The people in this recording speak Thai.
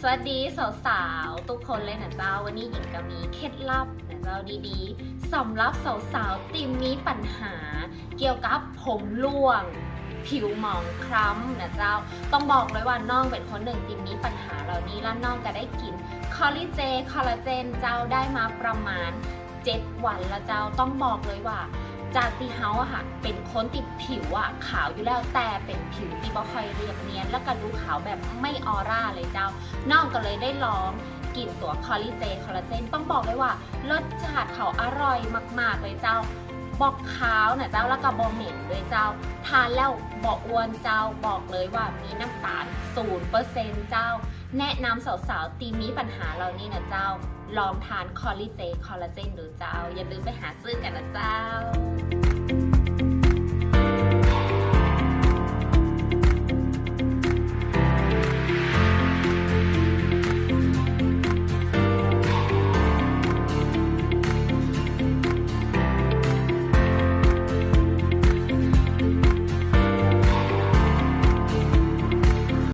สวัสดีสาวๆทุกคนเลยนะเจ้า วันนี้หญิงก็มีเคล็ดลับนะเจ้าดีๆสำหรับสาวๆติมมีปัญหา เกี่ยวกับผมร่วง ผิวหมองคล้ำนะเจ้า ต้องบอกเลยว่าน้องเป็นคนหนึ่งติมมีปัญหาเหล่านี้แล้วน้องก็ได้กินคอลลาเจนคอลลาเจนเจ้าได้มาประมาณ 7 วันแล้วเจ้าต้องบอกเลยว่า จากตีเฮาอะค่ะ เป็นคนติดผิวอะขาวอยู่แล้วแต่เป็นผิวที่บ่ค่อยเรียบเนียน แล้วก็ดูขาวแบบไม่ออร่าเลยเจ้าน้องก็เลยได้ลองกินตัวคอลลาเจนคอลลาเจนต้องบอกเลยว่า รสชาติเขาอร่อยมาก ๆ เลยเจ้า บอกขาวนะเจ้าแล้วก็บอกเหม็นด้วยเจ้า ทานแล้วบอกอ้วนเจ้าบอกเลยว่ามีน้ำตาลศูนเปอร์เซ็นเจ้า แนะนำสาวๆตีมีปัญหาเรานี่นะเจ้า ลองทานคอลลิเจนคอลลาเจนดูเจ้า อย่าลืมไปหาซื้อกันนะเจ้า